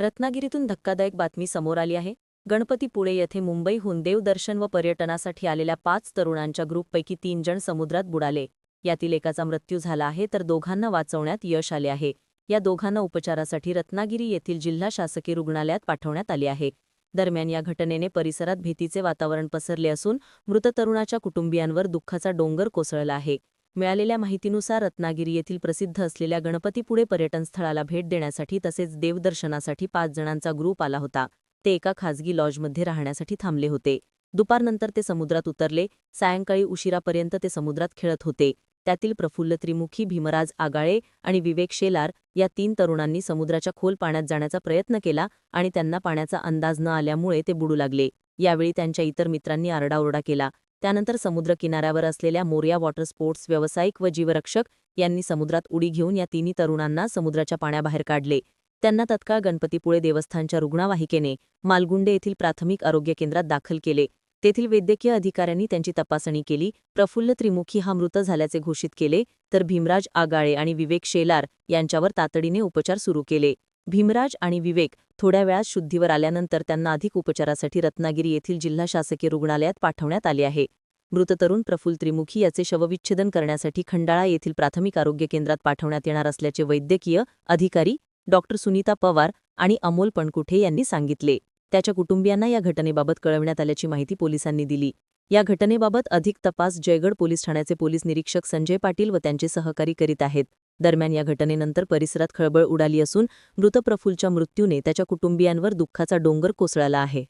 रत्नागिरीतून धक्कादायक बातमी समोर आली आहे. गणपतीपुळे येथे मुंबईहून देवदर्शन व पर्यटनासाठी आलेल्या पाच तरुणांच्या ग्रुपपैकी तीन जण समुद्रात बुडाले. यातील एकाचा मृत्यू झाला आहे तर दोघांना वाचवण्यात यश आले आहे. या दोघांना उपचारासाठी रत्नागिरी येथील जिल्हा शासकीय रुग्णालयात पाठवण्यात आले आहे. दरम्यान या घटनेने परिसरात भीतीचे वातावरण पसरले असून मृत तरुणाच्या कुटुंबियांवर दुःखाचा डोंगर कोसळला आहे. मिळालेल्या माहितीनुसार रत्नागिरी येथील प्रसिद्ध असलेल्या गणपतीपुळे पर्यटन स्थळाला भेट देण्यासाठी तसेच देवदर्शनासाठी पाच जणांचा ग्रुप आला होता. ते एका खासगी लॉजमध्ये राहण्यासाठी थांबले होते. दुपारनंतर ते समुद्रात उतरले. सायंकाळी उशिरापर्यंत ते समुद्रात खेळत होते. त्यातील प्रफुल्ल त्रिमुखी भीमराज आगाळे आणि विवेक शेलार या तीन तरुणांनी समुद्राच्या खोल पाण्यात जाण्याचा प्रयत्न केला आणि त्यांना पाण्याचा अंदाज न आल्यामुळे ते बुडू लागले. यावेळी त्यांच्या इतर मित्रांनी आरडाओरडा केला. त्यानंतर समुद्र किनाऱ्यावर असलेल्या मोरिया वॉटर स्पोर्ट्स व्यावसायिक व जीवरक्षक यांनी समुद्रात उडी घेऊन या तिन्ही तरुणांना समुद्राच्या पाण्याबाहेर काढले. त्यांना तत्काळ गणपतीपुळे देवस्थानच्या रुग्णवाहिकेने मालगुंडे येथील प्राथमिक आरोग्य केंद्रात दाखल केले. तेथील वैद्यकीय अधिकाऱ्यांनी त्यांची तपासणी केली. प्रफुल्ल त्रिमुखी हा मृत झाल्याचे घोषित केले तर भीमराज आगाळे आणि विवेक शेलार यांच्यावर तातडीने उपचार सुरू केले. भीमराज आणि विवेक थोड्या वेळात शुद्धीवर आल्यानंतर त्यांना अधिक उपचारासाठी रत्नागिरी येथील जिल्हा शासकीय रुग्णालयात पाठवण्यात आले आहे. मृत तरुण प्रफुल त्रिमुखी याचे शवविच्छेदन करण्यासाठी खंडाळा येथील प्राथमिक आरोग्य केंद्रात पाठवण्यात येणार असल्याचे वैद्यकीय अधिकारी डॉक्टर सुनीता पवार आणि अमोल पणकुठे यांनी सांगितले. त्याच्या कुटुंबियांना या घटनेबाबत कळवण्यात आल्याची माहिती पोलिसांनी दिली. या घटनेबाबत अधिक तपास जयगड पोलीस ठाण्याचे पोलीस निरीक्षक संजय पाटील व त्यांचे सहकारी करीत आहेत. दरम्यान या घटनेनंतर परिसरात खळबळ उडाली असून मृत प्रफुलच्या मृत्यूने त्याच्या कुटुंबियांवर दुःखाचा डोंगर कोसळला आहे.